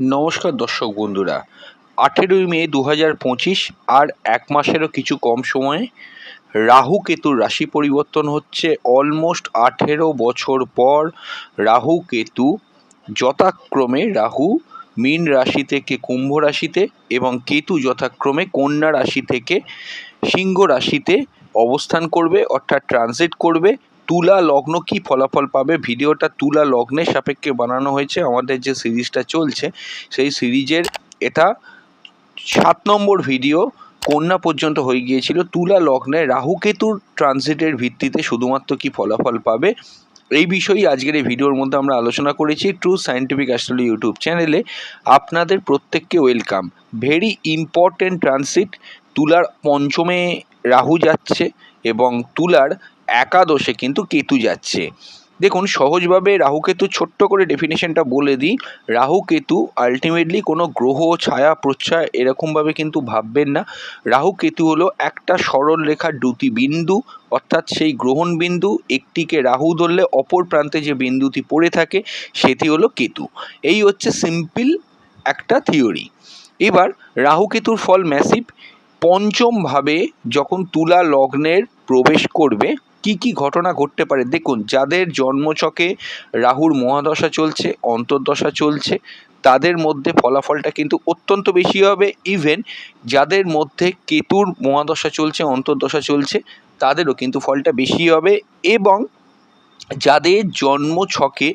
নমস্কার দর্শক বন্ধুরা। আঠেরোই মে দু হাজার পঁচিশ, আর এক মাসেরও কিছু কম সময়ে রাহু কেতুর রাশি পরিবর্তন হচ্ছে। অলমোস্ট আঠেরো বছর পর রাহু কেতু যথাক্রমে রাহু মীন রাশি থেকে কুম্ভ রাশিতে এবং কেতু যথাক্রমে কন্যা রাশি থেকে সিংহ রাশিতে অবস্থান করবে, অর্থাৎ ট্রানজিট করবে। তুলা লগ্ন কি ফলাফল পাবে? ভিডিওটা তুলা লগ্নের সাপেক্ষে বানানো হয়েছে। আমাদের যে সিরিজটা চলছে, সেই সিরিজের এটা সাত নম্বর ভিডিও কন্যা পর্যন্ত হয়ে গিয়েছিল। তুলা লগ্নে রাহুকেতুর ট্রানজিটের ভিত্তিতে শুধুমাত্র কি ফলাফল পাবে? এই বিষয়েই আজকের এই ভিডিওর মধ্যে আমরা আলোচনা করেছি ট্রু সায়েন্টিফিক অ্যাস্ট্রোলজি ইউটিউব চ্যানেলে আপনাদের প্রত্যেককে ওয়েলকাম ভেরি ইম্পর্টেন্ট ট্রানজিট তুলার পঞ্চমে রাহু যাচ্ছে এবং তুলার একাদশে কিন্তু কেতু যাচ্ছে। দেখুন, সহজভাবে রাহু কেতু ছোট্ট করে ডেফিনেশনটা বলে দিই। রাহু কেতু আলটিমেটলি কোনো গ্রহ, ছায়া প্রচ্ছায় এরকমভাবে কিন্তু ভাববেন না। রাহু কেতু হলো একটা সরল রেখার দুটি বিন্দু, অর্থাৎ সেই গ্রহণ বিন্দু, একটিকে রাহু ধরলে অপর প্রান্তে যে বিন্দুটি পড়ে থাকে, সেটি হলো কেতু। এই হচ্ছে সিম্পল একটা থিওরি এবার, রাহু কেতুর ফল ম্যাসিভ পঞ্চমভাবে যখন তুলা লগ্নের প্রবেশ করবে কি কি ঘটনা ঘটতে পারে? দেখুন, যাদের জন্মছকে রাহুর মহাদশা চলছে, অন্তর্দশা চলছে, তাদের মধ্যে ফলাফলটা কিন্তু অত্যন্ত বেশি হবে। ইভেন যাদের মধ্যে কেতুর মহাদশা চলছে, অন্তর্দশা চলছে, তাদেরও কিন্তু ফলটা বেশি হবে এবং যাদের জন্মছকে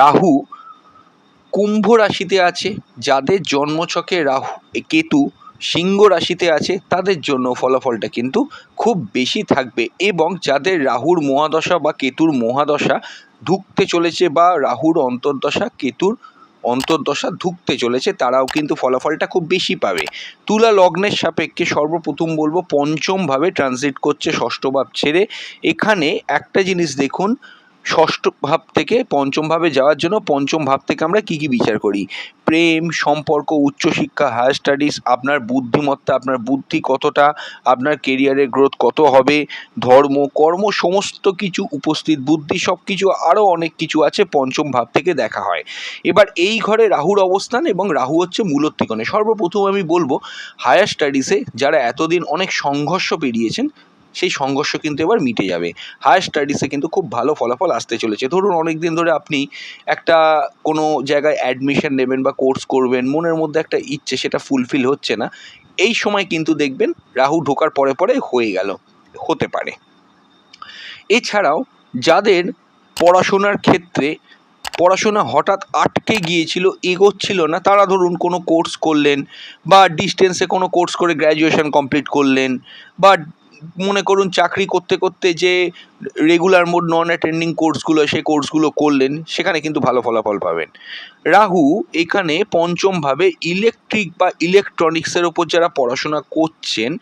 রাহু কুম্ভ রাশিতে আছে, যাদের জন্মছকে রাহু কেতু সিংহ রাশিতে আছে, তাদের জন্য ফলাফলটা কিন্তু খুব বেশি থাকবে এবং যাদের রাহুর মহাদশা বা কেতুর মহাদশা ঢুকতে চলেছে বা রাহুর অন্তর্দশা, কেতুর অন্তর্দশা ঢুকতে চলেছে, তারাও কিন্তু ফলাফলটা খুব বেশি পাবে। তুলা লগ্নের সাপেক্ষে সর্বপ্রথম বলব, পঞ্চমভাবে ট্রানজিট করছে ষষ্ঠ ভাব ছেড়ে। এখানে একটা জিনিস দেখুন ষষ্ঠ ভাব থেকে পঞ্চম ভাবে যাওয়ার জন্য পঞ্চম ভাব থেকে আমরা কি কি বিচার করি? প্রেম, সম্পর্ক, উচ্চশিক্ষা হায়ার স্টাডিজ আপনার বুদ্ধিমত্তা, আপনার বুদ্ধি কতটা, আপনার কেরিয়ারের গ্রোথ কত হবে, ধর্ম, কর্ম, সমস্ত কিছু উপস্থিত, বুদ্ধি সব কিছু আরও অনেক কিছু আছে পঞ্চম ভাব থেকে দেখা হয়। এবার এই ঘরে রাহুর অবস্থান এবং রাহু হচ্ছে মূলত্রিকোণে সর্বপ্রথম আমি বলব হায়ার স্টাডিজে যারা এতদিন অনেক সংঘর্ষ পেরিয়েছেন সেই সংঘর্ষ কিন্তু এবার মিটে যাবে। হায়ার স্টাডিজে কিন্তু খুব ভালো ফলাফল আসতে চলেছে। ধরুন অনেক দিন ধরে আপনি একটা কোনো জায়গায় অ্যাডমিশন নেবেন বা কোর্স করবেন, মনের মধ্যে একটা ইচ্ছে সেটা ফুলফিল হচ্ছে না। এই সময় কিন্তু দেখবেন রাহু ঢোকার পরে পরে হয়ে গেল, হতে পারে। এছাড়াও যাদের পড়াশোনার ক্ষেত্রে পড়াশোনা হঠাৎ আটকে গিয়েছিল, এগোচ্ছিল না, তারা ধরুন কোনো কোর্স করলেন বা ডিস্টেন্সে কোনো কোর্স করে গ্র্যাজুয়েশন কমপ্লিট করলেন বা মনে করুন চাকরি করতে করতে যে রেগুলার মোড নন অ্যাটেন্ডিং কোর্সগুলো সেই কোর্সগুলো করলেন, সেখানে কিন্তু ভালো ফলাফল পাবেন। রাহু, এখানে পঞ্চমভাবে ইলেকট্রিক বা ইলেকট্রনিক্সের ওপর যারা পড়াশোনা করছেন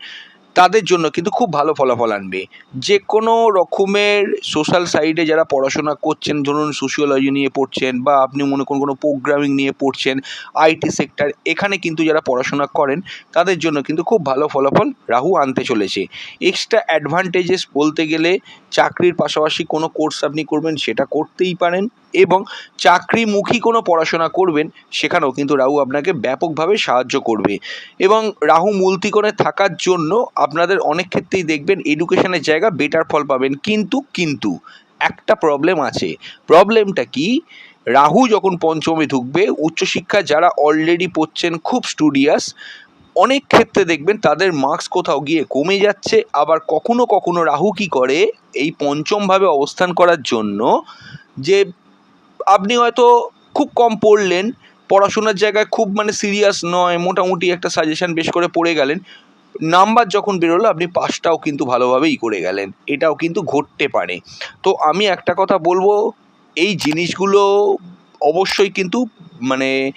তাদের জন্য কিন্তু খুব ভালো ফলাফল আনবে। যে কোনো রকমের সোশ্যাল সাইডে যারা পড়াশোনা করছেন, ধরুন সোশিওলজি নিয়ে পড়ছেন বা আপনি মনে করুন কোনো প্রোগ্রামিং নিয়ে পড়ছেন আইটি সেক্টর এখানে কিন্তু যারা পড়াশোনা করেন, তাদের জন্য কিন্তু খুব ভালো ফলাফল রাহু আনতে চলেছে। এক্সট্রা অ্যাডভান্টেজেস বলতে গেলে, চাকরির পাশাপাশি কোনো কোর্স আপনি করবেন, সেটা করতেই পারেন। এবং চাকরিমুখী কোনো পড়াশোনা করবেন, সেখানেও কিন্তু রাহু আপনাকে ব্যাপকভাবে সাহায্য করবে। এবং রাহু মূলত্রিকোণে থাকার জন্য আপনাদের অনেক ক্ষেত্রেই দেখবেন এডুকেশনের জায়গা বেটার ফল পাবেন। কিন্তু কিন্তু একটা প্রবলেম আছে। প্রবলেমটা কি? রাহু যখন পঞ্চমে ঢুকবে উচ্চশিক্ষা যারা অলরেডি পড়ছেন, খুব স্টুডিয়াস অনেক ক্ষেত্রে দেখবেন তাদের মার্কস কোথাও গিয়ে কমে যাচ্ছে। আবার কখনো কখনো রাহু কি করে? এই পঞ্চমভাবে অবস্থান করার জন্য যে আপনি হয়তো খুব কম পড়লেন, পড়াশোনার জায়গায় খুব মানে সিরিয়াস নয়, মোটামুটি একটা সাজেশন বেশ করে পড়ে গেলেন। নাম্বার যখন বেরোলো, আপনি পাসটাও কিন্তু ভালোভাবেই করে গেলেন। এটাও কিন্তু ঘটতে পারে। তো আমি একটা কথা বলব, এই জিনিসগুলো অবশ্যই কিন্তু মানে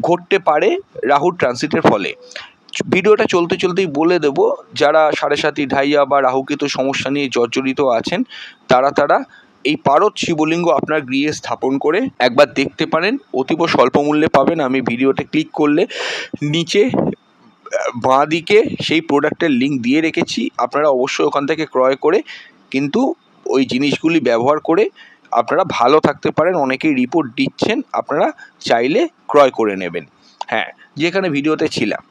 ঘটতে পারে রাহুর ট্রানজিটের ফলে। ভিডিওটা চলতে চলতেই বলে দেবো, যারা সাড়ে সাতি ঢাইয়া বা রাহুকেতু সমস্যা নিয়ে জর্জরিত আছেন, তারা তারা এই পারদ শিবলিঙ্গ আপনার গৃহে স্থাপন করে একবার দেখতে পারেন। অতীব স্বল্প মূল্যে পাবেন। আমি ভিডিওতে ক্লিক করলে নিচে বাঁ দিকে সেই প্রোডাক্টের লিঙ্ক দিয়ে রেখেছি। আপনারা অবশ্যই ওখান থেকে ক্রয় করে কিন্তু ওই জিনিসগুলি ব্যবহার করে আপনারা ভালো থাকতে পারেন। অনেকেই রিপোর্ট দিচ্ছেন, আপনারা চাইলে ক্রয় করে নেবেন। হ্যাঁ যেখানে ভিডিওতে ছিলাম।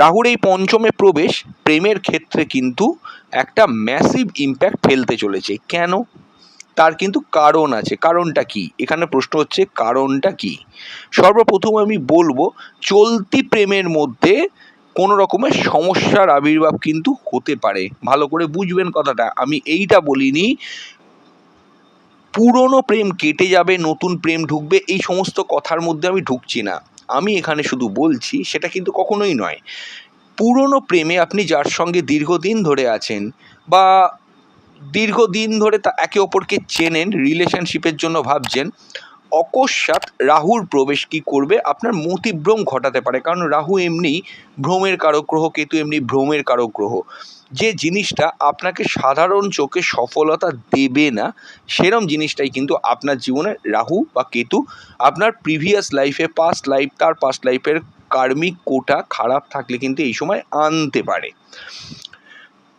রাহুর এই পঞ্চমে প্রবেশ প্রেমের ক্ষেত্রে কিন্তু একটা ম্যাসিভ ইম্প্যাক্ট ফেলতে চলেছে। কেন? তার কিন্তু কারণ আছে। কারণটা কি? এখানে প্রশ্ন হচ্ছে, কারণটা কি? সর্বপ্রথম আমি বলব, চলতি প্রেমের মধ্যে কোনো রকমের সমস্যার আবির্ভাব কিন্তু হতে পারে। ভালো করে বুঝবেন কথাটা। আমি এইটা বলিনি, পুরনো প্রেম কেটে যাবে, নতুন প্রেম ঢুকবে, এই সমস্ত কথার মধ্যে আমি ঢুকছি না। আমি এখানে শুধু বলছি, সেটা কিন্তু কখনোই নয়। পুরনো প্রেমে আপনি যার সঙ্গে দীর্ঘদিন ধরে আছেন বা দীর্ঘদিন ধরে তা একে অপরকে চেনেন রিলেশনশিপের জন্য ভাবছেন। অকস্মাৎ রাহুর প্রবেশ কি করবে? আপনার মতিভ্রম ঘটাতে পারে। কারণ রাহু এমনি ভ্রমের কারক গ্রহ, কেতু এমনি ভ্রমের কারক গ্রহ। যে জিনিসটা আপনাকে সাধারণ চোখে সফলতা দেবে না, সেরম জিনিসটাই কিন্তু আপনার জীবনে রাহু বা কেতু, আপনার প্রিভিয়াস লাইফে পাস্ট লাইফ তার পাস্ট লাইফের কার্মিক কোটা খারাপ থাকলে কিন্তু এই সময় আনতে পারে।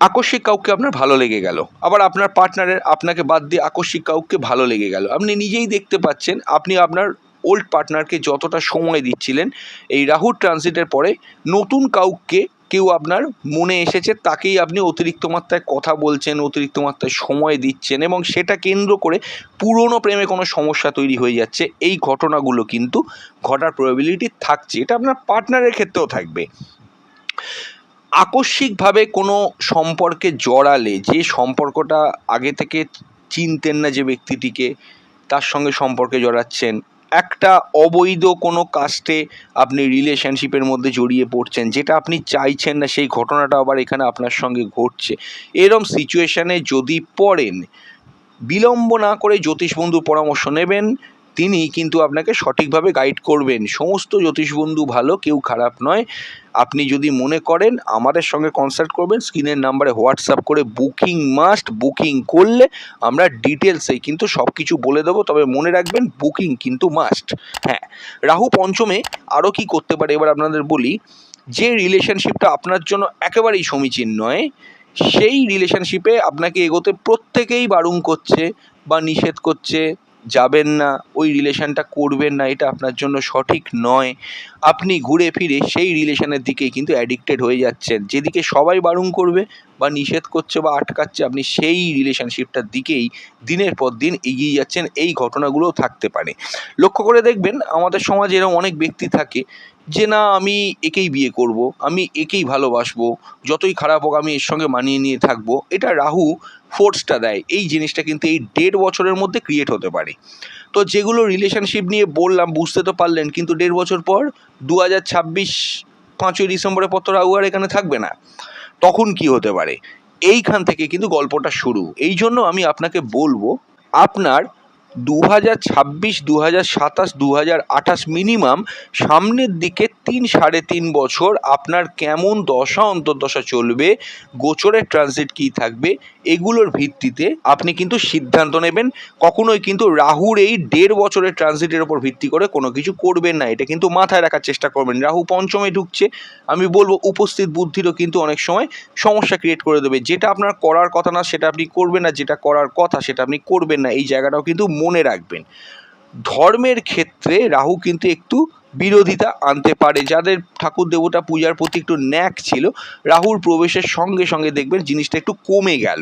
আকস্মিক কাউকে আপনার ভালো লেগে গেল। আবার আপনার পার্টনারের আপনাকে বাদ দিয়ে আকস্মিক কাউকে ভালো লেগে গেল। আপনি নিজেই দেখতে পাচ্ছেন, আপনি আপনার ওল্ড পার্টনারকে যতটা সময় দিচ্ছিলেন, এই রাহুর ট্রানজিটের পরে নতুন কাউকে কেউ আপনার মনে এসেছে, তাকেই আপনি অতিরিক্ত মাত্রায় কথা বলছেন, অতিরিক্ত মাত্রায় সময় দিচ্ছেন এবং সেটা কেন্দ্র করে পুরনো প্রেমে কোনো সমস্যা তৈরি হয়ে যাচ্ছে। এই ঘটনাগুলো কিন্তু ঘটার প্রবাবিলিটি থাকছে। এটা আপনার পার্টনারের ক্ষেত্রেও থাকবে। আকস্মিকভাবে কোনো সম্পর্কে জড়ালে, যে সম্পর্কটা আগে থেকে চিনতেন না যে ব্যক্তিটিকে, তার সঙ্গে সম্পর্কে জড়াচ্ছেন, একটা অবৈধ কোনো কাস্টে আপনি রিলেশনশিপের মধ্যে জড়িয়ে পড়ছেন, যেটা আপনি চাইছেন না, সেই ঘটনাটা আবার এখানে আপনার সঙ্গে ঘটছে। এরম সিচুয়েশানে যদি পড়েন, বিলম্ব না করে জ্যোতিষবন্ধুর পরামর্শ নেবেন তিনি কিন্তু আপনাকে সঠিকভাবে গাইড করবেন। সমস্ত জ্যোতিষ বন্ধু ভালো, কেউ খারাপ নয়। আপনি যদি মনে করেন আমাদের সঙ্গে কনসাল্ট করবেন স্ক্রিনের নাম্বারে হোয়াটসঅ্যাপ করে বুকিং মাস্ট বুকিং করলে আমরা ডিটেলসে কিন্তু সব কিছু বলে দেবো। তবে মনে রাখবেন বুকিং কিন্তু মাস্ট হ্যাঁ রাহু পঞ্চমে আরও কি করতে পারে? এবার আপনাদের বলি, যে রিলেশনশিপটা আপনার জন্য একেবারেই সমীচীন নয়, সেই রিলেশনশিপে আপনাকে এগোতে প্রত্যেকেই বারণ করছে বা নিষেধ করছে। যাবেন না, ওই রিলেশনটা করবেন না, এটা আপনার জন্য সঠিক নয়। আপনি ঘুরে ফিরে সেই রিলেশানের দিকেই কিন্তু অ্যাডিক্টেড হয়ে যাচ্ছেন। যেদিকে সবাই বারণ করবে বা নিষেধ করছে বা আটকাচ্ছে, আপনি সেই রিলেশনশিপটার দিকেই দিনের পর দিন এগিয়ে যাচ্ছেন। এই ঘটনাগুলোও থাকতে পারে। লক্ষ্য করে দেখবেন, আমাদের সমাজে এরকম অনেক ব্যক্তি থাকে যে, না, আমি একেই বিয়ে করব, আমি একেই ভালোবাসবো, যতই খারাপ হোক আমি এর সঙ্গে মানিয়ে নিয়ে থাকব। এটা রাহু ফোর্সটা দেয়। এই জিনিসটা কিন্তু এই দেড় বছরের মধ্যে ক্রিয়েট হতে পারে। তো যেগুলো রিলেশনশিপ নিয়ে বললাম, বুঝতে তো পারলেন, কিন্তু দেড় বছর পর দু হাজার ছাব্বিশ পাঁচই ডিসেম্বরের পত্র আর এখানে থাকবে না। তখন কি হতে পারে? এইখান থেকে কিন্তু গল্পটা শুরু। এই জন্য আমি আপনাকে বলব, আপনার দু হাজার ছাব্বিশ দু হাজার সাতাশ দু হাজার আঠাশ মিনিমাম সামনের দিকে তিন সাড়ে তিন বছর আপনার কেমন দশা, অন্তর্দশা চলবে, গোচরের ট্রানজিট কী থাকবে, এগুলোর ভিত্তিতে আপনি কিন্তু সিদ্ধান্ত নেবেন। কখনোই কিন্তু রাহুর এই দেড় বছরের ট্রানজিটের ওপর ভিত্তি করে কোনো কিছু করবেন না। এটা কিন্তু মাথায় রাখার চেষ্টা করবেন। রাহু পঞ্চমে ঢুকছে। আমি বলব, উপস্থিত বুদ্ধিরও কিন্তু অনেক সময় সমস্যা ক্রিয়েট করে দেবে। যেটা আপনার করার কথা না, সেটা আপনি করবেন না। যেটা করার কথা, সেটা আপনি করবেন না। এই জায়গাটাও কিন্তু মনে রাখবেন। ধর্মের ক্ষেত্রে রাহু কিন্তু একটু বিরোধিতা আনতে পারে। যাদের ঠাকুর দেবতা পূজার প্রতি একটু ন্যাক ছিল, রাহুর প্রবেশের সঙ্গে সঙ্গে দেখবেন জিনিসটা একটু কমে গেল।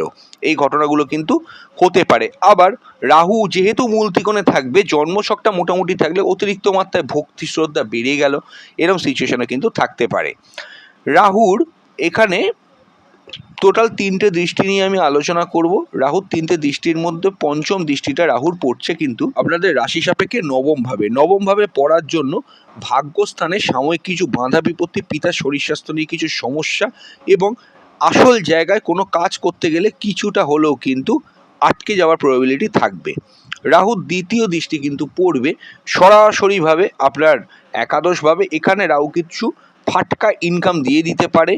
এই ঘটনাগুলো কিন্তু হতে পারে। আবার রাহু যেহেতু মূল ত্রিকোণে থাকবে, জন্মশকটা মোটামুটি থাকলে অতিরিক্ত মাত্রায় ভক্তি শ্রদ্ধা বেড়ে গেল। এরকম সিচুয়েশনে কিন্তু থাকতে পারে। রাহুর এখানে টোটাল তিনটে দৃষ্টি নিয়ে আমি আলোচনা করব। রাহুর তিনটে দৃষ্টির মধ্যে পঞ্চম দৃষ্টিটা রাহুর পড়ছে কিন্তু আপনাদের রাশি সাপেক্ষে নবমভাবে। নবমভাবে পড়ার জন্য ভাগ্যস্থানে সাময়িক কিছু বাধা বিপত্তি পিতার শরীর স্বাস্থ্য নিয়ে কিছু সমস্যা এবং আসল জায়গায় কোনো কাজ করতে গেলে কিছুটা হলেও কিন্তু আটকে যাওয়ার প্রবাবিলিটি থাকবে। রাহুর দ্বিতীয় দৃষ্টি কিন্তু পড়বে সরাসরিভাবে আপনার একাদশভাবে। এখানে রাহু কিছু ফাটকা ইনকাম দিয়ে দিতে পারে।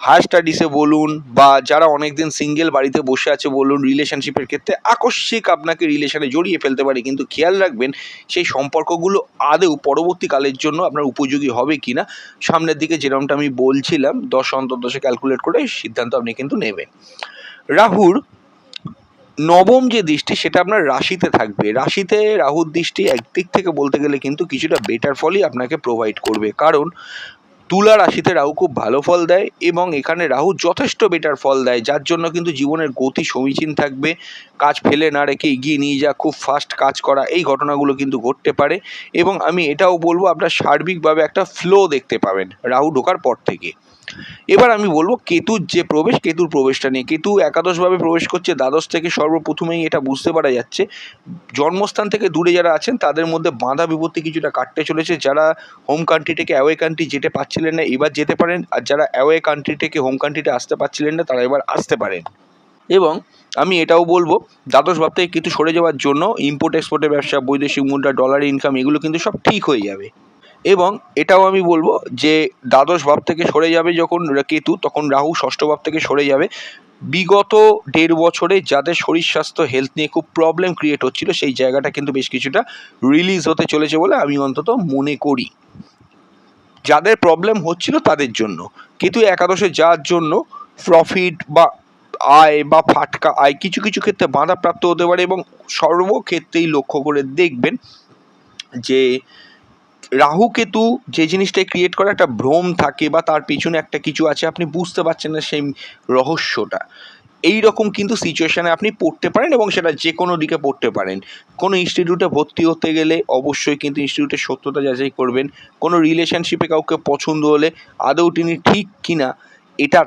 হায়ার স্টাডিসে বলুন বা যারা অনেকদিন সিঙ্গেল বাড়িতে বসে আছে বলুন রিলেশনশিপের ক্ষেত্রে আকস্মিক আপনাকে রিলেশনে জড়িয়ে ফেলতে পারে। কিন্তু খেয়াল রাখবেন, সেই সম্পর্কগুলো আদৌ পরবর্তীকালের জন্য আপনার উপযোগী হবে কি না সামনের দিকে যেরকমটা আমি বলছিলাম, দশ অন্তর্দশে ক্যালকুলেট করে সিদ্ধান্ত আপনি কিন্তু নেবেন। রাহুর নবম যে দৃষ্টি, সেটা আপনার রাশিতে থাকবে। রাশিতে রাহুর দৃষ্টি একদিক থেকে বলতে গেলে কিন্তু কিছুটা বেটার ফলই আপনাকে প্রোভাইড করবে। কারণ তুলা রাশিতে রাহু খুব ভালো ফল দেয় এবং এখানে রাহু যথেষ্ট বেটার ফল দেয়, যার জন্য কিন্তু জীবনের গতি সমীচীন থাকবে, কাজ ফেলে না রেখে এগিয়ে নিয়ে যা খুব ফাস্ট কাজ করা, এই ঘটনাগুলো কিন্তু ঘটতে পারে এবং আমি এটাও বলব আপনার সার্বিকভাবে একটা ফ্লো দেখতে পাবেন রাহু ঢোকার পর থেকে। এবার আমি বলব কেতুর যে প্রবেশ, কেতুর প্রবেশটা নিয়ে। কেতু একাদশভাবে প্রবেশ করছে, দ্বাদশ থেকে সর্বপ্রথমেই এটা বুঝতে পারা যাচ্ছে। জন্মস্থান থেকে দূরে যারা আছেন, তাদের মধ্যে বাঁধা বিপত্তি কিছুটা কাটতে চলেছে। যারা হোম কান্ট্রি থেকে অ্যাওয়ে কান্ট্রি যেতে পারছিলেন না, এবার যেতে পারেন। আর যারা অ্যাওয়ে কান্ট্রি থেকে হোম কান্ট্রিতে আসতে পারছিলেন না, তারা এবার আসতে পারেন। এবং আমি এটাও বলব, দ্বাদশ ভাব থেকে কিছু সরে যাওয়ার জন্য ইম্পোর্ট এক্সপোর্টের ব্যবসা, বৈদেশিক মুদ্রা ডলার ইনকাম এগুলো কিন্তু সব ঠিক হয়ে যাবে। এবং এটাও আমি বলব যে দ্বাদশ ভাব থেকে সরে যাবে যখন কেতু, তখন রাহু ষষ্ঠ ভাব থেকে সরে যাবে। বিগত দেড় বছরে যাদের শরীর স্বাস্থ্য হেলথ নিয়ে খুব প্রবলেম ক্রিয়েট হচ্ছিল, সেই জায়গাটা কিন্তু বেশ কিছুটা রিলিজ হতে চলেছে বলে আমি অন্তত মনে করি। যাদের প্রবলেম হচ্ছিল তাদের জন্য। কিন্তু একাদশে যাওয়ার জন্য প্রফিট বা আয় বা ফাটকা, আয় কিছু কিছু ক্ষেত্রে বাধাপ্রাপ্ত হতে পারে এবং সর্বক্ষেত্রেই লক্ষ্য করে দেখবেন যে রাহু কেতু যে জিনিসটাই ক্রিয়েট করে, একটা ভ্রম থাকে বা তার পিছনে একটা কিছু আছে, আপনি বুঝতে পারছেন না সেই রহস্যটা। এই রকম কিন্তু সিচুয়েশানে আপনি পড়তে পারেন এবং সেটা যে কোনো দিকে পড়তে পারেন। কোনো ইনস্টিটিউটে ভর্তি হতে গেলে অবশ্যই কিন্তু ইনস্টিটিউটের সত্যতা যাচাই করবেন। কোনো রিলেশনশিপে কাউকে পছন্দ হলে আদৌ তিনি ঠিক কিনা, এটা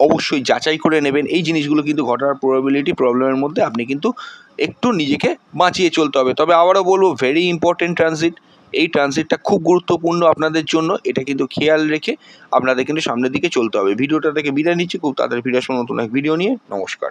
অবশ্যই যাচাই করে নেবেন। এই জিনিসগুলো কিন্তু ঘটার প্রবাবিলিটি প্রবলেমের মধ্যে আপনি কিন্তু একটু নিজেকে বাঁচিয়ে চলতে হবে। তবে আবারও বলব ভেরি ইম্পর্টেন্ট ট্রানজিট এই ট্রানজিটটা খুব গুরুত্বপূর্ণ আপনাদের জন্য, এটা কিন্তু খেয়াল রেখে আপনাদের কিন্তু সামনের দিকে চলতে হবে। ভিডিওটা থেকে বিদায় নিচ্ছি, খুব তাড়াতাড়ি ফিরে আসব নতুন এক ভিডিও নিয়ে। নমস্কার।